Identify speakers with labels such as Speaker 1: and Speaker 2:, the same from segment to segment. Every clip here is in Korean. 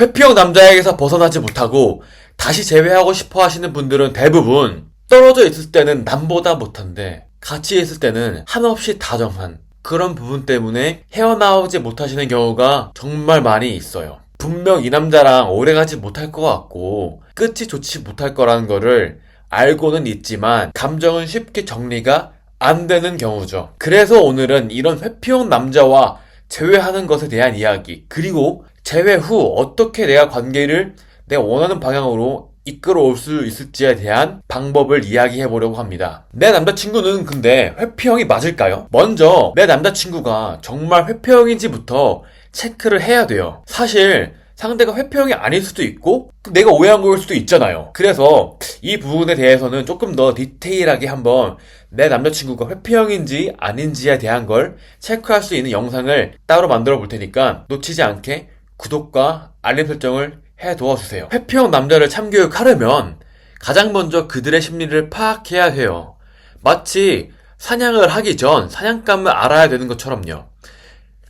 Speaker 1: 회피형 남자에게서 벗어나지 못하고 다시 재회하고 싶어 하시는 분들은 대부분 떨어져 있을 때는 남보다 못한데 같이 있을 때는 한없이 다정한 그런 부분 때문에 헤어나오지 못하시는 경우가 정말 많이 있어요. 분명 이 남자랑 오래가지 못할 것 같고 끝이 좋지 못할 거라는 거를 알고는 있지만 감정은 쉽게 정리가 안 되는 경우죠. 그래서 오늘은 이런 회피형 남자와 제외하는 것에 대한 이야기 그리고 제외 후 어떻게 내가 관계를 내가 원하는 방향으로 이끌어올 수 있을지에 대한 방법을 이야기해 보려고 합니다. 내 남자친구는 근데 회피형이 맞을까요? 먼저 내 남자친구가 정말 회피형인지부터 체크를 해야 돼요. 사실 상대가 회피형이 아닐 수도 있고 내가 오해한 거일 수도 있잖아요. 그래서 이 부분에 대해서는 조금 더 디테일하게 한번 내 남자친구가 회피형인지 아닌지에 대한 걸 체크할 수 있는 영상을 따로 만들어 볼 테니까 놓치지 않게 구독과 알림 설정을 해 두어주세요. 회피형 남자를 참교육하려면 가장 먼저 그들의 심리를 파악해야 해요. 마치 사냥을 하기 전 사냥감을 알아야 되는 것처럼요.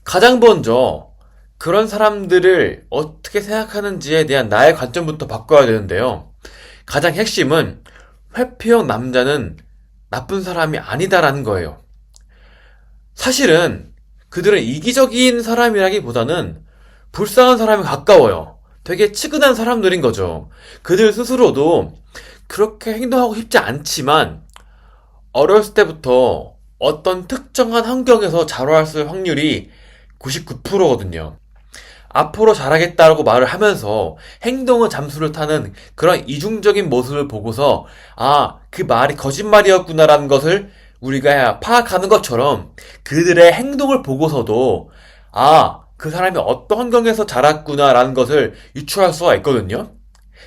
Speaker 1: 가장 먼저 그런 사람들을 어떻게 생각하는지에 대한 나의 관점부터 바꿔야 되는데요. 가장 핵심은 회피형 남자는 나쁜 사람이 아니다라는 거예요. 사실은 그들은 이기적인 사람이라기보다는 불쌍한 사람이 가까워요. 되게 치근한 사람들인 거죠. 그들 스스로도 그렇게 행동하고 싶지 않지만 어렸을 때부터 어떤 특정한 환경에서 자라왔을 확률이 99%거든요. 앞으로 잘하겠다라고 말을 하면서 행동은 잠수를 타는 그런 이중적인 모습을 보고서 아, 그 말이 거짓말이었구나라는 것을 우리가 파악하는 것처럼 그들의 행동을 보고서도 아, 그 사람이 어떤 환경에서 자랐구나라는 것을 유추할 수가 있거든요.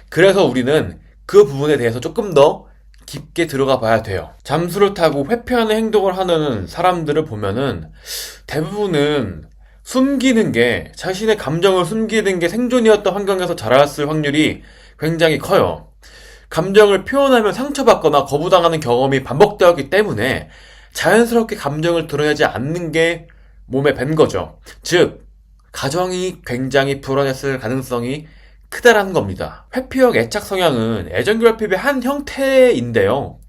Speaker 1: 그래서 우리는 그 부분에 대해서 조금 더 깊게 들어가 봐야 돼요. 잠수를 타고 회피하는 행동을 하는 사람들을 보면은 대부분은 숨기는 게 자신의 감정을 숨기는 게 생존이었던 환경에서 자랐을 확률이 굉장히 커요. 감정을 표현하면 상처받거나 거부당하는 경험이 반복되었기 때문에 자연스럽게 감정을 드러내지 않는 게 몸에 밴 거죠. 즉, 가정이 굉장히 불안했을 가능성이 크다라는 겁니다. 회피형 애착 성향은 애정 결핍의 한 형태인데요.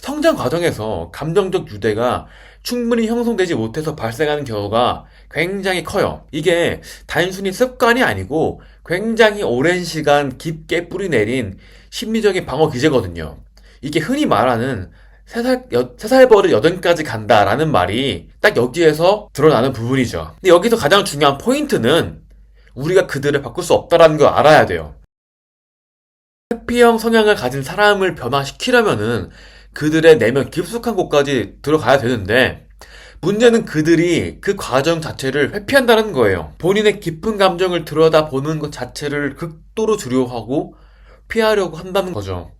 Speaker 1: 성장 과정에서 감정적 유대가 충분히 형성되지 못해서 발생하는 경우가 굉장히 커요. 이게 단순히 습관이 아니고 굉장히 오랜 시간 깊게 뿌리내린 심리적인 방어 기제거든요. 이게 흔히 말하는 세살, 버릇 여든까지 간다라는 말이 딱 여기에서 드러나는 부분이죠. 근데 여기서 가장 중요한 포인트는 우리가 그들을 바꿀 수 없다라는 걸 알아야 돼요. 회피형 성향을 가진 사람을 변화시키려면은 그들의 내면 깊숙한 곳까지 들어가야 되는데 문제는 그들이 그 과정 자체를 회피한다는 거예요. 본인의 깊은 감정을 들여다보는 것 자체를 극도로 두려워하고 피하려고 한다는 거죠.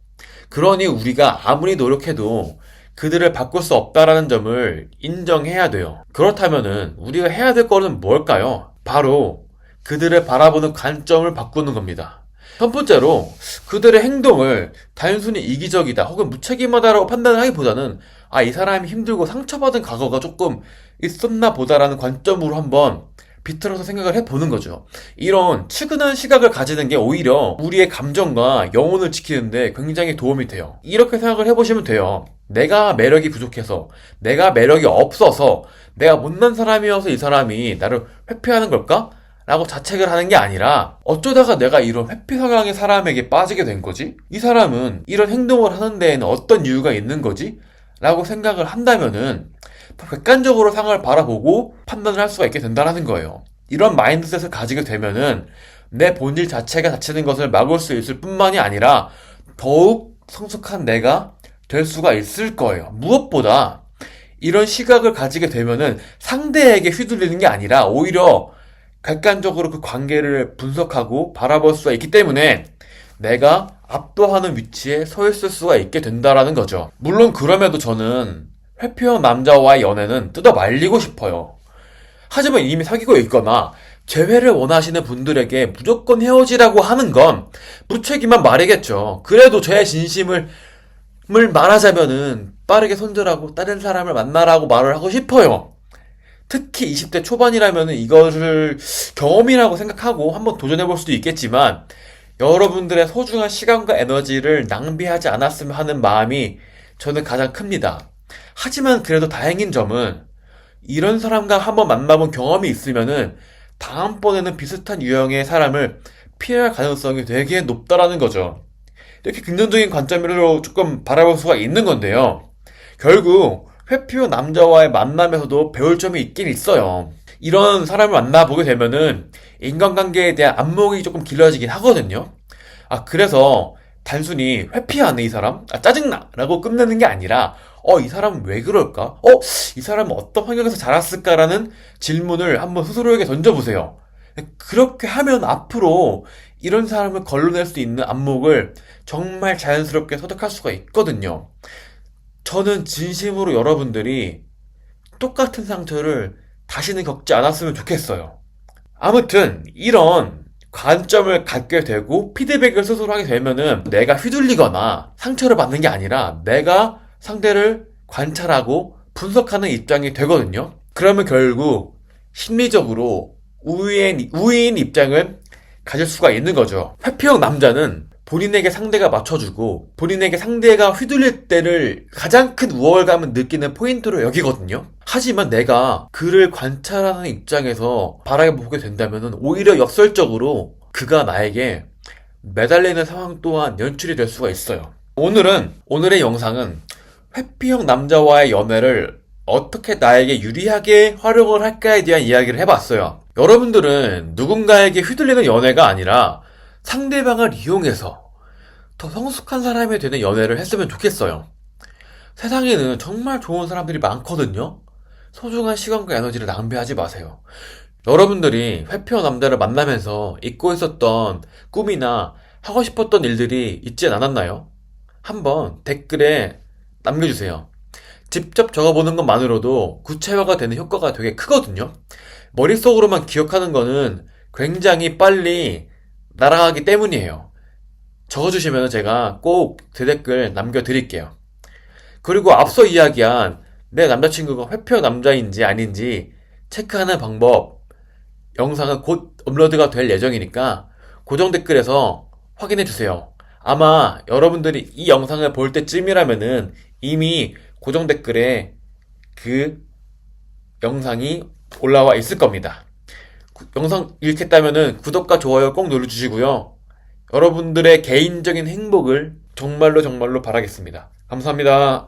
Speaker 1: 그러니 우리가 아무리 노력해도 그들을 바꿀 수 없다라는 점을 인정해야 돼요. 그렇다면은 우리가 해야 될 거는 뭘까요? 바로 그들을 바라보는 관점을 바꾸는 겁니다. 첫 번째로 그들의 행동을 단순히 이기적이다 혹은 무책임하다라고 판단을 하기보다는 아, 이 사람이 힘들고 상처받은 과거가 조금 있었나 보다라는 관점으로 한번 비틀어서 생각을 해보는 거죠. 이런 측은한 시각을 가지는 게 오히려 우리의 감정과 영혼을 지키는데 굉장히 도움이 돼요. 이렇게 생각을 해보시면 돼요. 내가 매력이 부족해서, 내가 매력이 없어서, 내가 못난 사람이어서 이 사람이 나를 회피하는 걸까? 라고 자책을 하는 게 아니라 어쩌다가 내가 이런 회피 성향의 사람에게 빠지게 된 거지? 이 사람은 이런 행동을 하는 데에는 어떤 이유가 있는 거지? 라고 생각을 한다면은 객관적으로 상황을 바라보고 판단을 할 수가 있게 된다는 거예요. 이런 마인드셋을 가지게 되면은 내 본질 자체가 다치는 것을 막을 수 있을 뿐만이 아니라 더욱 성숙한 내가 될 수가 있을 거예요. 무엇보다 이런 시각을 가지게 되면은 상대에게 휘둘리는 게 아니라 오히려 객관적으로 그 관계를 분석하고 바라볼 수가 있기 때문에 내가 압도하는 위치에 서 있을 수가 있게 된다라는 거죠. 물론 그럼에도 저는 회피형 남자와의 연애는 뜯어 말리고 싶어요. 하지만 이미 사귀고 있거나 재회를 원하시는 분들에게 무조건 헤어지라고 하는 건 무책임한 말이겠죠. 그래도 제 진심을 을 말하자면은 빠르게 손절하고 다른 사람을 만나라고 말을 하고 싶어요. 특히 20대 초반이라면 이거를 경험이라고 생각하고 한번 도전해 볼 수도 있겠지만 여러분들의 소중한 시간과 에너지를 낭비하지 않았으면 하는 마음이 저는 가장 큽니다. 하지만 그래도 다행인 점은 이런 사람과 한번 만나본 경험이 있으면은 다음번에는 비슷한 유형의 사람을 피할 가능성이 되게 높다라는 거죠. 이렇게 긍정적인 관점으로 조금 바라볼 수가 있는 건데요. 결국 회피형 남자와의 만남에서도 배울 점이 있긴 있어요. 이런 사람을 만나보게 되면은 인간관계에 대한 안목이 조금 길러지긴 하거든요. 아, 그래서 단순히 회피하네, 이 사람? 아, 짜증나! 라고 끝내는 게 아니라, 어, 이 사람은 왜 그럴까? 어, 이 사람은 어떤 환경에서 자랐을까라는 질문을 한번 스스로에게 던져보세요. 그렇게 하면 앞으로 이런 사람을 걸러낼 수 있는 안목을 정말 자연스럽게 터득할 수가 있거든요. 저는 진심으로 여러분들이 똑같은 상처를 다시는 겪지 않았으면 좋겠어요. 아무튼 이런 관점을 갖게 되고 피드백을 스스로 하게 되면은 내가 휘둘리거나 상처를 받는 게 아니라 내가 상대를 관찰하고 분석하는 입장이 되거든요. 그러면 결국 심리적으로 우위인, 우위인 입장을 가질 수가 있는 거죠. 회피형 남자는 본인에게 상대가 맞춰주고 본인에게 상대가 휘둘릴 때를 가장 큰 우월감을 느끼는 포인트로 여기거든요. 하지만 내가 그를 관찰하는 입장에서 바라보게 된다면 오히려 역설적으로 그가 나에게 매달리는 상황 또한 연출이 될 수가 있어요. 오늘은 오늘의 영상은 회피형 남자와의 연애를 어떻게 나에게 유리하게 활용을 할까에 대한 이야기를 해봤어요. 여러분들은 누군가에게 휘둘리는 연애가 아니라 상대방을 이용해서 더 성숙한 사람이 되는 연애를 했으면 좋겠어요. 세상에는 정말 좋은 사람들이 많거든요. 소중한 시간과 에너지를 낭비하지 마세요. 여러분들이 회피형 남자를 만나면서 잊고 있었던 꿈이나 하고 싶었던 일들이 있지 않았나요? 한번 댓글에 남겨주세요. 직접 적어보는 것만으로도 구체화가 되는 효과가 되게 크거든요. 머릿속으로만 기억하는 거는 굉장히 빨리 날아가기 때문이에요. 적어주시면 제가 꼭제 댓글 남겨드릴게요. 그리고 앞서 이야기한 내 남자친구가 회피형 남자인지 아닌지 체크하는 방법 영상은 곧 업로드가 될 예정이니까 고정 댓글에서 확인해 주세요. 아마 여러분들이 이 영상을 볼 때쯤이라면은 이미 고정 댓글에 그 영상이 올라와 있을 겁니다. 구- 영상 읽겠다면은 구독과 좋아요 꼭 눌러주시고요. 여러분들의 개인적인 행복을 정말로 정말로 바라겠습니다. 감사합니다.